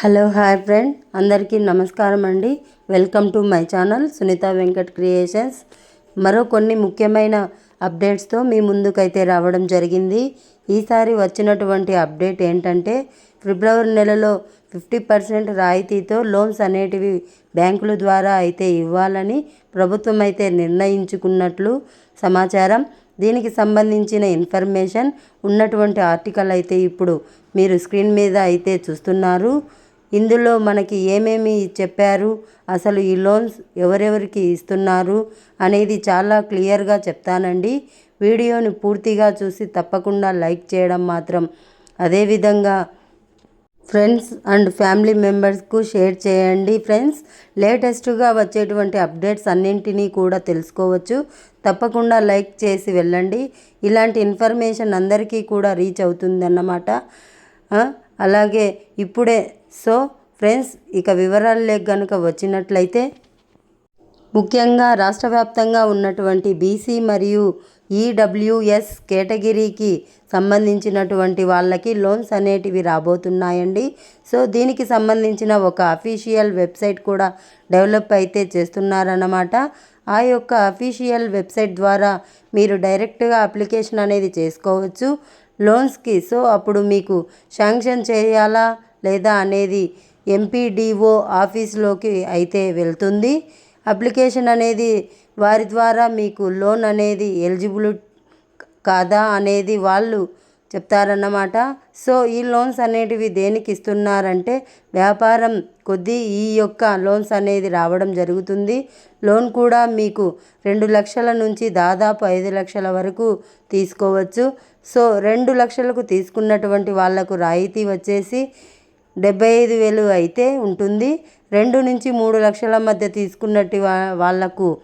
Hello hi friend. అందరికీ నమస్కారం అండి. Welcome to my channel Sunitha Venkat creations. మరో కొన్ని ముఖ్యమైన అప్డేట్స్తో మీ ముందుకైతే రావడం జరిగింది. ఈసారి వచ్చినటువంటి అప్డేట్ ఏంటంటే ఫిబ్రవరి నెలలో ఫిఫ్టీ పర్సెంట్ రాయితీతో లోన్స్ అనేటివి బ్యాంకుల ద్వారా అయితే ఇవ్వాలని ప్రభుత్వం అయితే నిర్ణయించుకున్నట్లు సమాచారం. దీనికి సంబంధించిన ఇన్ఫర్మేషన్ ఉన్నటువంటి ఆర్టికల్ అయితే ఇప్పుడు మీరు స్క్రీన్ మీద అయితే చూస్తున్నారు. ఇందులో మనకి ఏమేమి చెప్పారు? అసలు ఈ లోన్స్ ఎవరెవరికి ఇస్తున్నారు? అనేది చాలా క్లియర్గా చెప్తానండి. వీడియోని పూర్తిగా చూసి తప్పకుండా లైక్ చేయడం మాత్రం. అదేవిధంగా ఫ్రెండ్స్ అండ్ ఫ్యామిలీ మెంబర్స్కు షేర్ చేయండి ఫ్రెండ్స్. లేటెస్ట్గా వచ్చేటువంటి అప్డేట్స్ అన్నింటినీ కూడా తెలుసుకోవచ్చు. తప్పకుండా లైక్ చేసి వెళ్ళండి. ఇలాంటి ఇన్ఫర్మేషన్ అందరికీ కూడా రీచ్ అవుతుందన్నమాట. అలాగే ఇప్పుడే సో ఫ్రెండ్స్ ఇక వివరాల్లోకి కనుక వచ్చినట్లయితే ముఖ్యంగా రాష్ట్ర వ్యాప్తంగా ఉన్నటువంటి బీసీ మరియు ఈడబ్ల్యూఎస్ కేటగిరీకి సంబంధించినటువంటి వాళ్ళకి లోన్స్ అనేటివి రాబోతున్నాయండి. సో దీనికి సంబంధించిన ఒక అఫీషియల్ వెబ్సైట్ కూడా డెవలప్ అయితే చేస్తున్నారన్నమాట. ఆ యొక్క అఫీషియల్ వెబ్సైట్ ద్వారా మీరు డైరెక్ట్గా అప్లికేషన్ అనేది చేసుకోవచ్చు లోన్స్కి. సో అప్పుడు మీకు శాంక్షన్ చేయాలా? లేదా అనేది ఎంపీడీఓ ఆఫీస్లోకి అయితే వెళ్తుంది. అప్లికేషన్ అనేది వారి ద్వారా మీకు లోన్ అనేది ఎలిజిబుల్ కాదా అనేది వాళ్ళు చెప్తారన్నమాట. సో ఈ లోన్స్ అనేటివి దేనికి ఇస్తున్నారంటే వ్యాపారం కొద్దీ ఈ యొక్క లోన్స్ అనేది రావడం జరుగుతుంది. లోన్ కూడా మీకు రెండు లక్షల నుంచి దాదాపు ఐదు లక్షల వరకు తీసుకోవచ్చు. సో రెండు లక్షలకు తీసుకున్నటువంటి వాళ్ళకు రాయితీ వచ్చేసి డెబ్బై ఐదు వేలు అయితే ఉంటుంది. రెండు నుంచి మూడు లక్షల మధ్య తీసుకున్నట్టు వా- వాళ్ళకు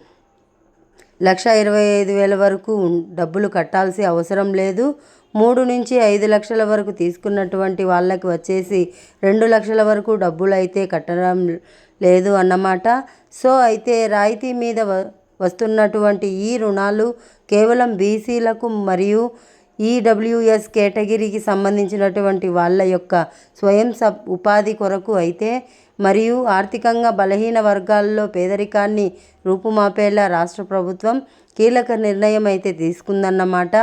లక్ష ఇరవై ఐదు వేల వరకు డబ్బులు కట్టాల్సి అవసరం లేదు. మూడు నుంచి ఐదు లక్షల వరకు తీసుకున్నటువంటి వాళ్ళకి వచ్చేసి రెండు లక్షల వరకు డబ్బులు అయితే కట్టడం లేదు అన్నమాట. సో అయితే రాయితీ మీద వస్తున్నటువంటి ఈ రుణాలు కేవలం బీసీలకు మరియు ఈడబ్ల్యూఎస్ కేటగిరీకి సంబంధించినటువంటి వాళ్ళ యొక్క స్వయం సబ్ ఉపాధి కొరకు అయితే మరియు ఆర్థికంగా బలహీన వర్గాల్లో పేదరికాన్ని రూపుమాపేలా రాష్ట్ర ప్రభుత్వం కీలక నిర్ణయం అయితే తీసుకుందన్నమాట.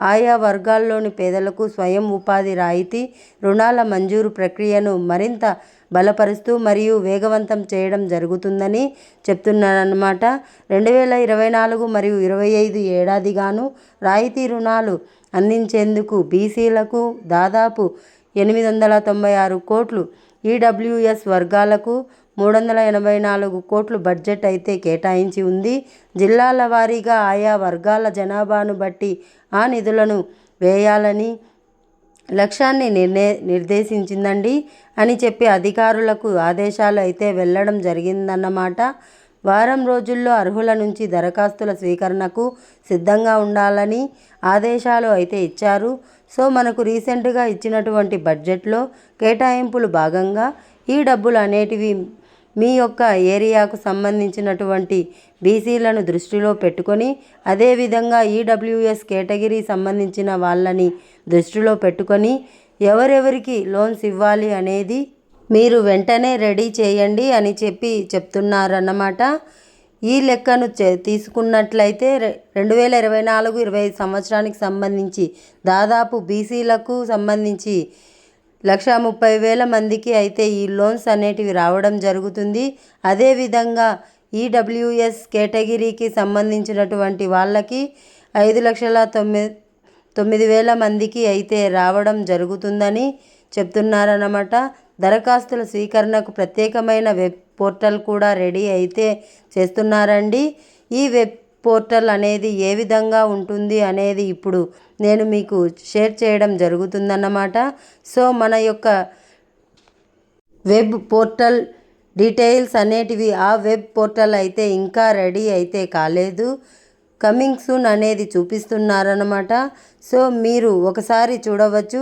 ఆయా వర్గాల్లోని పేదలకు స్వయం ఉపాధి రాయితీ రుణాల మంజూరు ప్రక్రియను మరింత బలపరుస్తూ మరియు వేగవంతం చేయడం జరుగుతుందని చెప్తున్నారన్నమాట. రెండు వేల ఇరవై నాలుగు మరియు ఇరవై ఐదు ఏడాదిగాను రాయితీ రుణాలు అందించేందుకు బీసీలకు దాదాపు ఎనిమిది వందల తొంభై ఆరు కోట్లు ఈడబ్ల్యూఎస్ వర్గాలకు మూడు వందల ఎనభై నాలుగు కోట్లు బడ్జెట్ అయితే కేటాయించి ఉంది. జిల్లాల వారీగా ఆయా వర్గాల జనాభాను బట్టి ఆ నిధులను వేయాలని లక్ష్యాన్ని నిర్ణయ నిర్దేశించిందండి అని చెప్పి అధికారులకు ఆదేశాలు అయితే వెళ్ళడం జరిగిందన్నమాట. వారం రోజుల్లో అర్హుల నుంచి దరఖాస్తుల స్వీకరణకు సిద్ధంగా ఉండాలని ఆదేశాలు అయితే ఇచ్చారు. సో మనకు రీసెంట్గా ఇచ్చినటువంటి బడ్జెట్లో కేటాయింపులు భాగంగా ఈ డబ్బులు అనేటివి మీ యొక్క ఏరియాకు సంబంధించినటువంటి బీసీలను దృష్టిలో పెట్టుకొని అదేవిధంగా ఈడబ్ల్యూఎస్ కేటగిరీ సంబంధించిన వాళ్ళని దృష్టిలో పెట్టుకొని ఎవరెవరికి లోన్స్ ఇవ్వాలి అనేది మీరు వెంటనే రెడీ చేయండి అని చెప్పి చెప్తున్నారన్నమాట. ఈ లెక్కను తీసుకున్నట్లయితే రెండు వేల ఇరవై నాలుగు ఇరవై ఐదు సంవత్సరానికి సంబంధించి దాదాపు బీసీలకు సంబంధించి లక్ష ముప్పై వేల మందికి అయితే ఈ లోన్స్ అనేటివి రావడం జరుగుతుంది. అదేవిధంగా ఈడబ్ల్యూఎస్ కేటగిరీకి సంబంధించినటువంటి వాళ్ళకి ఐదు లక్షల తొమ్మిది తొమ్మిది వేల మందికి అయితే రావడం జరుగుతుందని చెప్తున్నారన్నమాట. దరఖాస్తుల స్వీకరణకు ప్రత్యేకమైన వెబ్ పోర్టల్ కూడా రెడీ అయితే చేస్తున్నారండి. ఈ వెబ్ పోర్టల్ అనేది ఏ విధంగా ఉంటుంది అనేది ఇప్పుడు నేను మీకు షేర్ చేయడం జరుగుతుందన్నమాట. సో మన యొక్క వెబ్ పోర్టల్ డీటెయిల్స్ అనేటివి ఆ వెబ్ పోర్టల్ అయితే ఇంకా రెడీ అయితే కాలేదు. కమింగ్ సూన్ అనేది చూపిస్తున్నారన్నమాట. సో మీరు ఒకసారి చూడవచ్చు.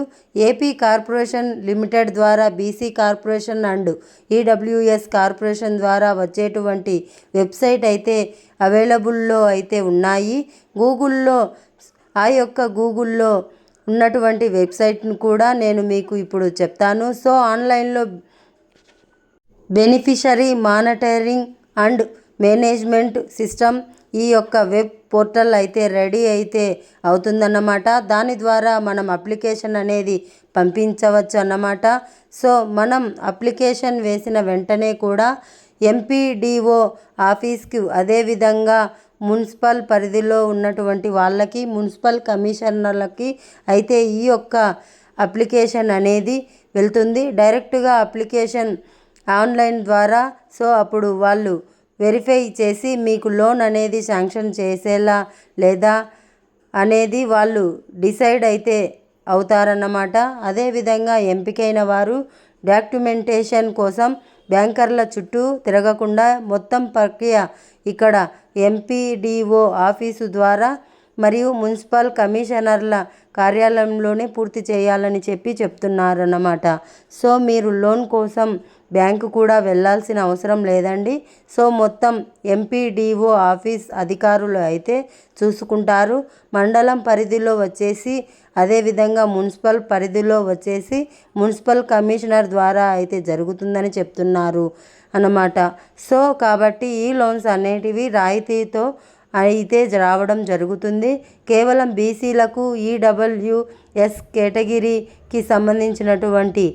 ఏపీ కార్పొరేషన్ లిమిటెడ్ ద్వారా BC corporation and EWS corporation ద్వారా వచ్చేటువంటి వెబ్సైట్ అయితే అవైలబుల్లో అయితే ఉన్నాయి. గూగుల్లో ఆ యొక్క గూగుల్లో ఉన్నటువంటి వెబ్సైట్ను కూడా నేను మీకు ఇప్పుడు చెప్తాను. సో ఆన్లైన్లో beneficiary monitoring and management system ఈ యొక్క వెబ్ పోర్టల్ అయితే రెడీ అయితే అవుతుందన్నమాట. దాని ద్వారా మనం అప్లికేషన్ అనేది పంపించవచ్చు అన్నమాట. సో మనం అప్లికేషన్ వేసిన వెంటనే కూడా ఎంపీడీఓ ఆఫీస్కి అదేవిధంగా మున్సిపల్ పరిధిలో ఉన్నటువంటి వాళ్ళకి మున్సిపల్ కమిషనర్లకి అయితే ఈ యొక్క అప్లికేషన్ అనేది వెళ్తుంది. డైరెక్ట్గా అప్లికేషన్ ఆన్లైన్ ద్వారా సో అప్పుడు వాళ్ళు వెరిఫై చేసి మీకు లోన్ అనేది శాంక్షన్ చేసేలా లేదా అనేది వాళ్ళు డిసైడ్ అయితే అవుతారన్నమాట. అదేవిధంగా ఎంపికైన వారు డాక్యుమెంటేషన్ కోసం బ్యాంకర్ల చుట్టూ తిరగకుండా మొత్తం ప్రక్రియ ఇక్కడ ఎంపీడీఓ ఆఫీసు ద్వారా మరియు మున్సిపల్ కమిషనర్ల కార్యాలయంలోనే పూర్తి చేయాలని చెప్పి చెప్తున్నారన్నమాట. సో మీరు లోన్ కోసం బ్యాంకు కూడా వెళ్ళాల్సిన అవసరం లేదండి. సో మొత్తం ఎంపీడీఓ ఆఫీస్ అధికారులు అయితే చూసుకుంటారు. మండలం పరిధిలో వచ్చేసి అదేవిధంగా మున్సిపల్ పరిధిలో వచ్చేసి మున్సిపల్ కమిషనర్ ద్వారా అయితే జరుగుతుందని చెప్తున్నారు అన్నమాట. సో కాబట్టి ఈ లోన్స్ అనేటివి రాయితీతో అయితే రావడం జరుగుతుంది. కేవలం బీసీలకు ఈడబ్ల్యూఎస్ కేటగిరీకి సంబంధించినటువంటి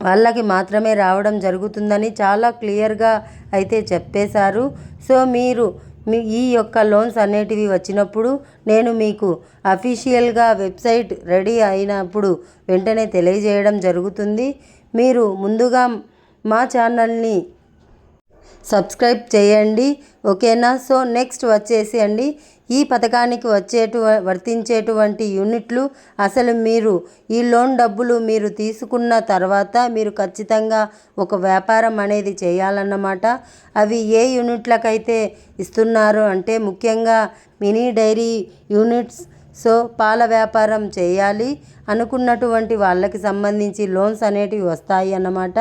వాళ్ళకి మాత్రమే రావడం జరుగుతుందని చాలా క్లియర్గా అయితే చెప్పేశారు. సో మీరు మీ ఈ యొక్క లోన్స్ అనేటివి వచ్చినప్పుడు నేను మీకు అఫీషియల్గా వెబ్సైట్ రెడీ అయినప్పుడు వెంటనే తెలియజేయడం జరుగుతుంది. మీరు ముందుగా మా ఛానల్ని సబ్స్క్రైబ్ చేయండి. ఓకేనా? సో నెక్స్ట్ వచ్చేసి అండి ఈ పథకానికి వచ్చేటు వర్తించేటువంటి యూనిట్లు అసలు మీరు ఈ లోన్ డబ్బులు మీరు తీసుకున్న తర్వాత మీరు ఖచ్చితంగా ఒక వ్యాపారం అనేది చేయాలన్నమాట. అవి ఏ యూనిట్లకైతే ఇస్తున్నారు అంటే ముఖ్యంగా మినీ డైరీ యూనిట్స్ సో పాల వ్యాపారం చేయాలి అనుకున్నటువంటి వాళ్ళకి సంబంధించి లోన్స్ అనేటివి వస్తాయి అన్నమాట.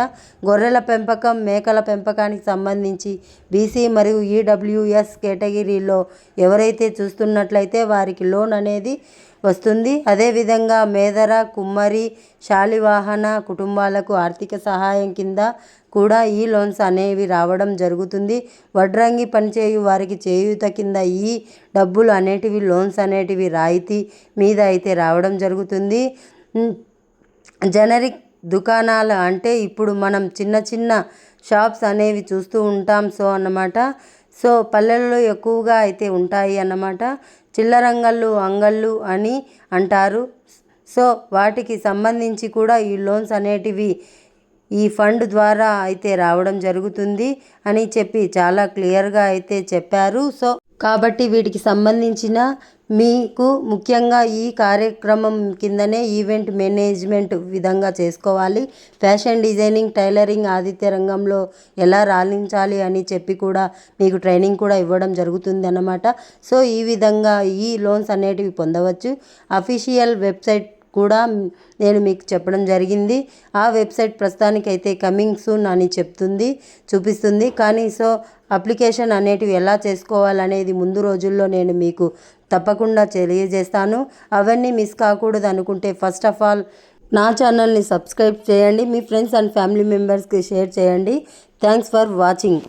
గొర్రెల పెంపకం మేకల పెంపకానికి సంబంధించి బీసీ మరియు ఈడబ్ల్యూఎస్ కేటగిరీలో ఎవరైతే చూస్తున్నట్లయితే వారికి లోన్ అనేది వస్తుంది. అదేవిధంగా మేదర కుమ్మరి శాలివాహన కుటుంబాలకు ఆర్థిక సహాయం కింద కూడా ఈ లోన్స్ అనేవి రావడం జరుగుతుంది. వడ్రంగి పనిచేయు వారికి చేయూత కింద ఈ డబ్బులు అనేటివి లోన్స్ అనేటివి రాయితీ మీద అయితే రావడం జరుగుతుంది. జనరిక్ దుకాణాలు అంటే ఇప్పుడు మనం చిన్న చిన్న షాప్స్ అనేవి చూస్తూ ఉంటాం సో అన్నమాట. సో పల్లెల్లో ఎక్కువగా అయితే ఉంటాయి అన్నమాట. చిల్లరంగళ్ళు అంగళ్ళు అని అంటారు. సో వాటికి సంబంధించి కూడా ఈ లోన్స్ అనేటివి ఈ ఫండ్ ద్వారా అయితే రావడం జరుగుతుంది అని చెప్పి చాలా క్లియర్గా అయితే చెప్పారు. సో కాబట్టి వీటికి సంబంధించిన మీకు ముఖ్యంగా ఈ కార్యక్రమం కిందనే ఈవెంట్ మేనేజ్మెంట్ విధంగా చేసుకోవాలి. ఫ్యాషన్ డిజైనింగ్ టైలరింగ్ ఆదిత్య రంగంలో ఎలా రాణించాలి అని చెప్పి కూడా మీకు ట్రైనింగ్ కూడా ఇవ్వడం జరుగుతుంది అన్నమాట సో ఈ విధంగా ఈ లోన్స్ అనేటివి పొందవచ్చు. అఫీషియల్ వెబ్సైట్ కూడా నేను మీకు చెప్పడం జరిగింది. ఆ వెబ్సైట్ ప్రస్తుతానికి అయితే కమింగ్ సూన్ అని చెప్తుంది చూపిస్తుంది. కానీ సో అప్లికేషన్ అనేటివి ఎలా చేసుకోవాలనేది ముందు రోజుల్లో నేను మీకు తప్పకుండా తెలియజేస్తాను. అవన్నీ మిస్ కాకూడదు అనుకుంటే ఫస్ట్ ఆఫ్ ఆల్ నా ఛానల్ని సబ్స్క్రైబ్ చేయండి. మీ ఫ్రెండ్స్ అండ్ ఫ్యామిలీ మెంబర్స్కి షేర్ చేయండి. Thanks for watching.